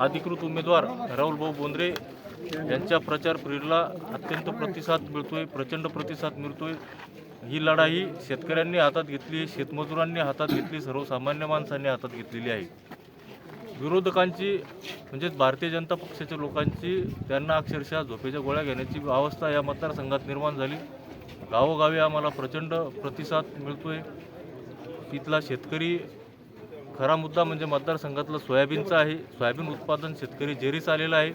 अधिकृत उमेदवार राहुलभाऊ बोंद्रे यांच्या प्रचार फेरीला अत्यंत प्रतिसाद मिळतोय प्रचंड प्रतिसाद मिळतोय. ही लढाई शेतकऱ्यांनी हातात घेतली शेतमजुरांनी हातात घेतली सर्वसामान्य माणसांनी हातात घेतलेली आहे. विरोधकांची म्हणजेच भारतीय जनता पक्षाच्या लोकांची त्यांना अक्षरशः झोपेच्या गोळ्या घेण्याची अवस्था या मतदारसंघात निर्माण झाली. गावोगावी आम्हाला प्रचंड प्रतिसाद मिळतोय. तिथला शेतकरी खरा मुद्दा म्हणजे मतदारसंघातलं सोयाबीनचा आहे. सोयाबीन उत्पादन शेतकरी जेरीस आलेला आहे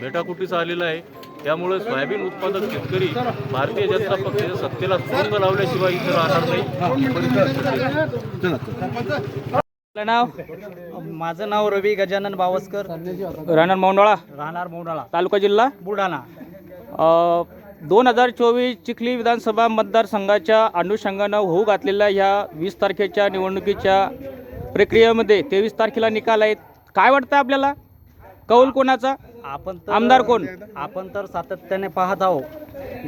मेटाकुटीस आलेला आहे. त्यामुळे सोयाबीन उत्पादक शेतकरी भारतीय जनता पक्षाच्या सत्तेला सोंग लावल्याशिवाय इथं राहणार नाही. आपलं नाव? माझं नाव रवी गजानन बावस्कर. राहणार मौंडाळा राहणार मोडाळा तालुका जिल्हा? बुलढाणा. दोन हजार चोवीस चिखली विधानसभा मतदारसंघाच्या अनुषंगानं होऊ घातलेल्या ह्या वीस तारखेच्या निवडणुकीच्या प्रक्रियेमध्ये तेवीस तारखेला निकाल आहेत. काय वाटतं आपल्याला? कौल कोणाचा? आपण तर आमदार कोण? आपण तर सातत्याने पाहत आहोत.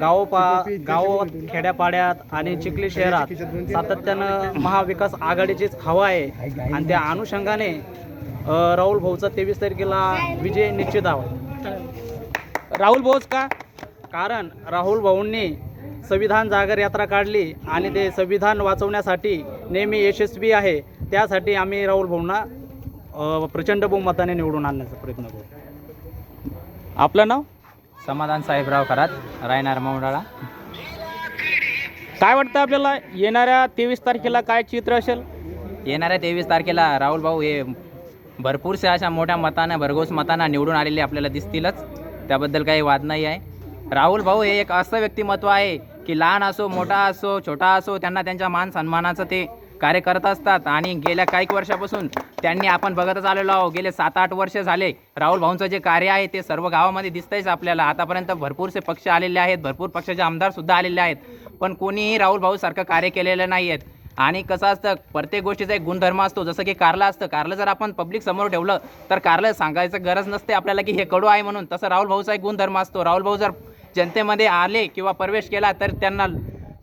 गाव पा गावात खेड्यापाड्यात आणि चिखली शहरात सातत्यानं महाविकास आघाडीचीच हवा आहे. आणि त्या अनुषंगाने अ, राहुल भाऊचा तेवीस तारखेला विजय निश्चित हवा. राहुल बोस का? कारण राहुल भाऊंनी संविधान जागर यात्रा काढली आणि ते संविधान वाचवण्यासाठी नेहमी यशस्वी आहे. त्यासाठी आम्ही राहुल भाऊंना प्रचंड बहुमताने निवडून आणण्याचा प्रयत्न करू. आपलं नाव? समाधान साहेबराव खरात रायनार मौंडाळा. काय वाटतं आपल्याला? येणाऱ्या तेवीस तारखेला काय चित्र असेल? येणाऱ्या तेवीस तारखेला राहुल भाऊ हे भरपूरशा अशा मोठ्या मतानं भरघोस मतांना निवडून आलेले आपल्याला दिसतीलच. त्याबद्दल काही वाद नाही आहे. राहुल भाऊ हे एक असं व्यक्तिमत्व आहे की लहान असो मोठा असो छोटा असो त्यांना त्यांच्या मान सन्मानाचं ते कार्य करत असतात आणि गेल्या काही वर्षापासून त्यांनी आपण बघतच आलेलो आहोत. गेले सात आठ वर्ष झाले. राहुल भाऊंचं जे कार्य आहे ते सर्व गावामध्ये दिसतंयच आपल्याला. आतापर्यंत भरपूरसे पक्ष आलेले आहेत. भरपूर पक्षाचे आमदारसुद्धा आलेले आहेत. पण कोणीही राहुल भाऊ सारखं कार्य केलेलं नाही आहेत आणि कसं असतं प्रत्येक गोष्टीचा एक गुणधर्म असतो. जसं की कारला असतं. कारलं जर आपण पब्लिक समोर ठेवलं तर कारलं सांगायचं गरज नसते आपल्याला की हे कडू आहे म्हणून. तसं राहुल भाऊचा एक गुणधर्म असतो. राहुल भाऊ जर जनतेमध्ये आले किंवा प्रवेश केला तर त्यांना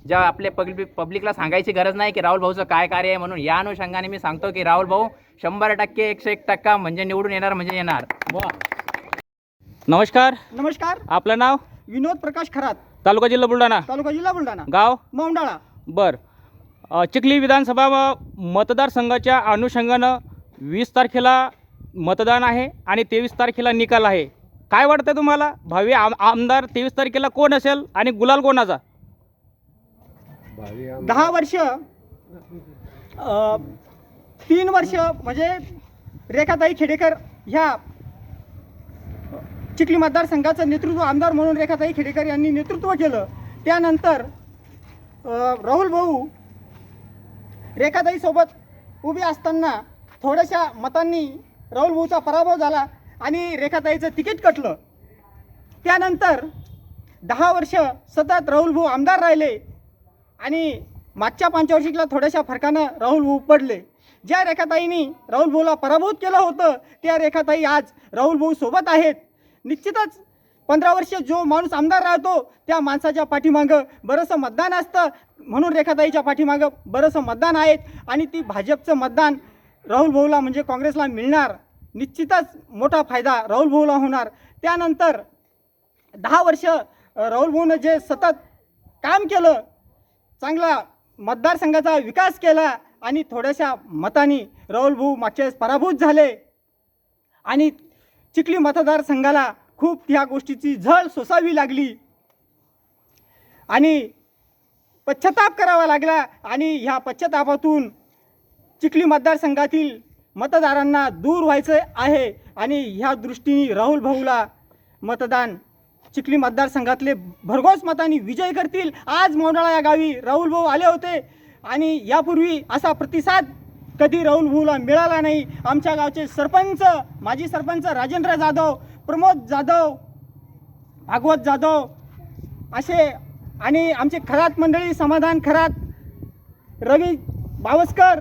ज्या आपल्या पब्लिक पब्लिकला सांगायची गरज नाही की राहुल भाऊचं काय कार्य आहे म्हणून या अनुषंगाने मी सांगतो की राहुल भाऊ शंभर टक्के एकशे एक टक्का म्हणजे निवडून येणार म्हणजे येणार. नमस्कार. नमस्कार. आपलं नाव? विनोद प्रकाश खरात. तालुका जिल्हा बुलढाणा. तालुका जिल्हा बुलढाणा. गाव? मौंडाळा. बर. अ, चिखली विधानसभा मतदारसंघाच्या अनुषंगानं वीस तारखेला मतदान आहे आणि तेवीस तारखेला निकाल आहे. काय वाटतं तुम्हाला? भावी आम आमदार तेवीस तारखेला कोण असेल आणि गुलाल कोणाचा? दहा वर्ष तीन वर्ष म्हणजे रेखाताई खेडेकर ह्या चिखली मतदारसंघाचं नेतृत्व आमदार म्हणून रेखाताई खेडेकर यांनी नेतृत्व केलं. त्यानंतर राहुल भाऊ रेखाताईसोबत उभे असताना थोड्याशा मतांनी राहुल भाऊचा पराभव झाला आणि रेखाताईचं तिकीट कटलं. त्यानंतर दहा वर्ष सतत राहुल भाऊ आमदार राहिले. आणि मागच्या पंचवार्षिकला थोड्याशा फरकानं राहुल भाऊ पडले ज्या रेखाताईंनी राहुल भाऊला पराभूत केलं होतं त्या रेखाताई आज राहुल भाऊ सोबत आहेत. निश्चितच पंधरा वर्ष जो माणूस आमदार राहतो त्या माणसाच्या पाठीमागं बरंचसं मतदान असतं. म्हणून रेखाताईच्या पाठीमागं बरंचसं मतदान आहेत. आणि ती भाजपचं मतदान राहुल भाऊला म्हणजे काँग्रेसला मिळणार. निश्चितच मोठा फायदा राहुल भाऊला होणार. त्यानंतर दहा वर्ष राहुल भाऊनं जे सतत काम केलं चांगला मतदारसंघाचा विकास केला आणि थोड्याशा मतांनी राहुलभाऊ मागच्या वेळेस पराभूत झाले. आणि चिखली मतदारसंघाला खूप ह्या गोष्टीची झळ सोसावी लागली. आणि पश्चाताप करावा लागला आणि ह्या पश्चातापातून चिखली मतदारसंघातील मतदारांना दूर व्हायचं आहे आणि ह्या दृष्टीने राहुल भाऊला मतदान चिखली मतदारसंघातले भरघोस मतांनी विजय करतील. आज मोंडाळा या गावी राहुल भाऊ आले होते. आणि यापूर्वी असा प्रतिसाद कधी राहुल भाऊला मिळाला नाही. आमच्या गावचे सरपंच माजी सरपंच राजेंद्र जाधव प्रमोद जाधव भागवत जाधव असे आणि आमचे खरात मंडळी समाधान खरात रवी बावस्कर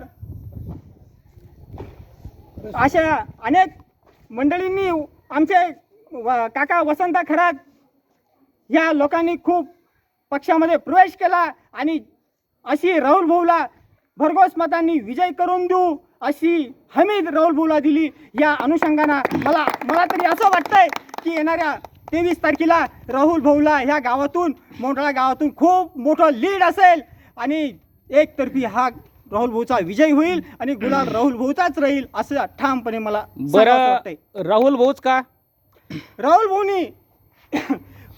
अशा अनेक मंडळींनी आमचे व काका वसंत खरात ह्या लोकांनी खूप पक्षामध्ये प्रवेश केला आणि अशी राहुल भाऊला भरघोस मतांनी विजय करून देऊ अशी हमी राहुल भाऊला दिली या अनुषंगानं मला मला तरी असं वाटतंय की येणाऱ्या तेवीस तारखेला राहुल भाऊला ह्या गावातून मोंढळा गावातून खूप मोठं लीड असेल आणि एकतर्फी हा राहुल भाऊचा विजय होईल आणि गुलाल राहुल भाऊचाच राहील असं ठामपणे मला बरं वाटतंय. राहुल भाऊच का राहुल भाऊनी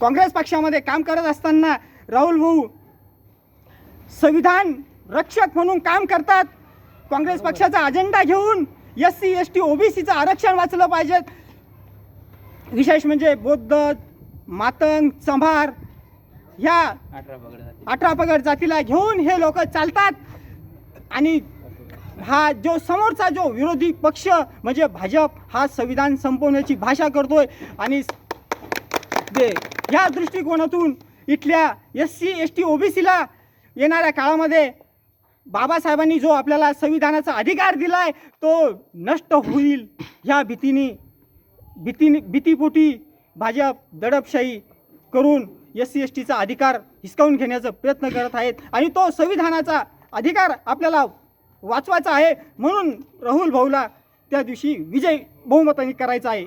काँग्रेस पक्षामध्ये काम करत असताना राहुल भाऊ संविधान रक्षक म्हणून काम करतात. काँग्रेस पक्षाचा अजेंडा घेऊन एस सी एस टी ओबीसीचं आरक्षण वाचलं पाहिजे. विशेष म्हणजे बौद्ध मातंग चंभार ह्या अठरा पगड जातीला घेऊन हे लोक चालतात. आणि हा जो समोरचा जो विरोधी पक्ष म्हणजे भाजप हा संविधान संपवण्याची भाषा करतोय. आणि दे. या दृष्टिकोनातून इथल्या एस सी एस टी ओबीसीला येणाऱ्या काळामध्ये बाबासाहेबांनी जो आपल्याला संविधानाचा अधिकार दिला आहे तो नष्ट होईल. ह्या भीतीने भीतीने भीतीपोटी भाजप दडपशाही करून एस सी एस टीचा अधिकार हिसकावून घेण्याचा प्रयत्न करत आहेत आणि तो संविधानाचा अधिकार आपल्याला वाचवायचा आहे म्हणून राहुल भाऊला त्या दिवशी विजय बहुमताने करायचा आहे.